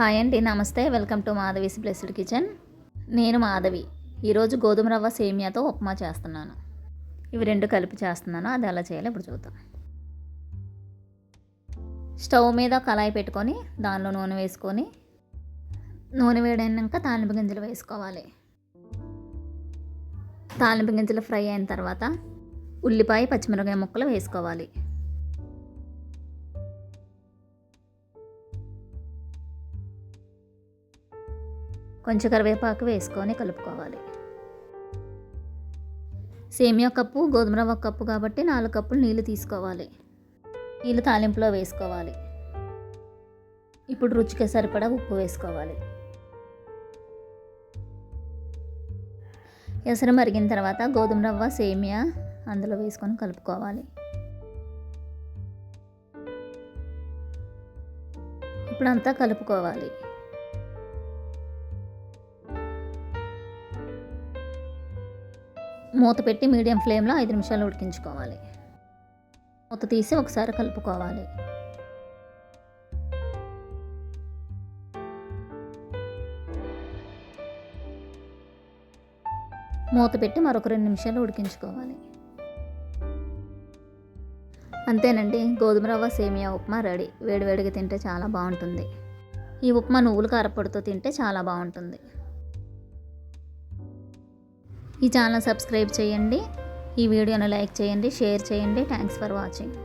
Hi అండి నమస్తే. Welcome to Madhavi's blessed kitchen నేను మాధవి. ఈరోజు గోధుమ రవ్వ సేమియాతో ఉప్మా చేస్తున్నాను. ఇవి రెండు కలిపి చేస్తున్నాను. అది ఎలా చేయాలో ఇప్పుడు చూద్దాం. స్టవ్ మీద కళాయి పెట్టుకొని దానిలో నూనె వేసుకొని నూనె వేడైనాక తాలింపు గింజలు వేసుకోవాలి. తాలింపు గింజలు ఫ్రై అయిన తర్వాత ఉల్లిపాయ పచ్చిమిరపకాయ ముక్కలు వేసుకోవాలి. కొంచెం కరివేపాకు వేసుకొని కలుపుకోవాలి. సేమియా కప్పు గోధుమ రవ్వ కప్పు కాబట్టి నాలుగు కప్పులు నీళ్ళు తీసుకోవాలి. నీళ్ళు తాలింపులో వేసుకోవాలి. ఇప్పుడు రుచికి సరిపడా ఉప్పు వేసుకోవాలి. ఎసరు మరిగిన తర్వాత గోధుమ రవ్వ సేమియా అందులో వేసుకొని కలుపుకోవాలి. ఇప్పుడంతా కలుపుకోవాలి. మూత పెట్టి మీడియం ఫ్లేమ్లో ఐదు నిమిషాలు ఉడికించుకోవాలి. మూత తీసి ఒకసారి కలుపుకోవాలి. మూత పెట్టి మరొక రెండు నిమిషాలు ఉడికించుకోవాలి. అంతేనండి గోధుమ రవ్వ సేమియా ఉప్మా రెడీ. వేడివేడిగా తింటే చాలా బాగుంటుంది. ఈ ఉప్మా నువ్వుల కారపొడితో తింటే చాలా బాగుంటుంది. ఈ ఛానల్ సబ్స్క్రైబ్ చేయండి. ఈ వీడియోను లైక్ చేయండి షేర్ చేయండి. Thanks for watching